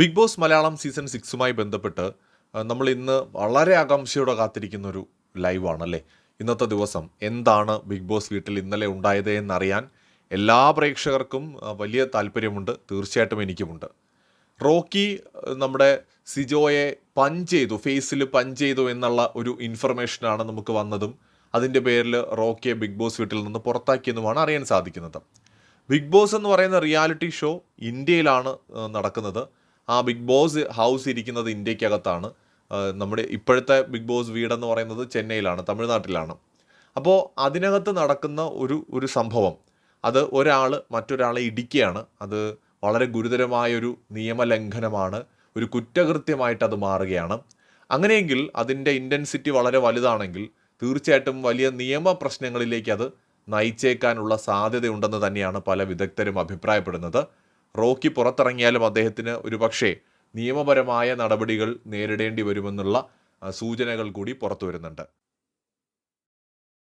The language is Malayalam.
ബിഗ് ബോസ് മലയാളം സീസൺ സിക്സുമായി ബന്ധപ്പെട്ട് നമ്മൾ ഇന്ന് വളരെ ആകാംക്ഷയോടെ കാത്തിരിക്കുന്ന ഒരു ലൈവാണല്ലേ? ഇന്നത്തെ ദിവസം എന്താണ് ബിഗ് ബോസ് വീട്ടിൽ ഇന്നലെ ഉണ്ടായത് എന്നറിയാൻ എല്ലാ പ്രേക്ഷകർക്കും വലിയ താല്പര്യമുണ്ട് തീർച്ചയായിട്ടും എനിക്കുമുണ്ട്. റോക്കി നമ്മുടെ സിജോയെ പഞ്ച് ചെയ്തു ഫേസിൽ പഞ്ച് ചെയ്തു എന്നുള്ള ഒരു ഇൻഫർമേഷനാണ് നമുക്ക് വന്നതും അതിന്റെ പേരിൽ റോക്കിയെ ബിഗ് ബോസ് വീട്ടിൽ നിന്ന് പുറത്താക്കിയെന്നുമാണ് അറിയാൻ സാധിക്കുന്നത്. ബിഗ് ബോസ് എന്ന് പറയുന്ന റിയാലിറ്റി ഷോ ഇന്ത്യയിലാണ് നടക്കുന്നത്. ആ ബിഗ് ബോസ് ഹൗസ് ഇരിക്കുന്നത് ഇന്ത്യക്കകത്താണ്. നമ്മുടെ ഇപ്പോഴത്തെ ബിഗ് ബോസ് വീടെന്ന് പറയുന്നത് ചെന്നൈയിലാണ് തമിഴ്നാട്ടിലാണ്. അപ്പോൾ അതിനകത്ത് നടക്കുന്ന ഒരു ഒരു സംഭവം. അത് ഒരാൾ മറ്റൊരാളെ ഇടിക്കുകയാണ്. അത് വളരെ ഗുരുതരമായൊരു നിയമലംഘനമാണ്. ഒരു കുറ്റകൃത്യമായിട്ട് അത് മാറുകയാണ്. അങ്ങനെയെങ്കിൽ അതിന്റെ ഇന്റൻസിറ്റി വളരെ വലുതാണെങ്കിൽ തീർച്ചയായിട്ടും വലിയ നിയമ പ്രശ്നങ്ങളിലേക്ക് അത് നയിച്ചേക്കാനുള്ള സാധ്യതയുണ്ടെന്ന് തന്നെയാണ് പല വിദഗ്ധരും അഭിപ്രായപ്പെടുന്നത്. റോക്കി പുറത്തിറങ്ങിയാലും അദ്ദേഹത്തിന് ഒരു പക്ഷേ നിയമപരമായ നടപടികൾ നേരിടേണ്ടി വരുമെന്നുള്ള സൂചനകൾ കൂടി പുറത്തു വരുന്നുണ്ട്.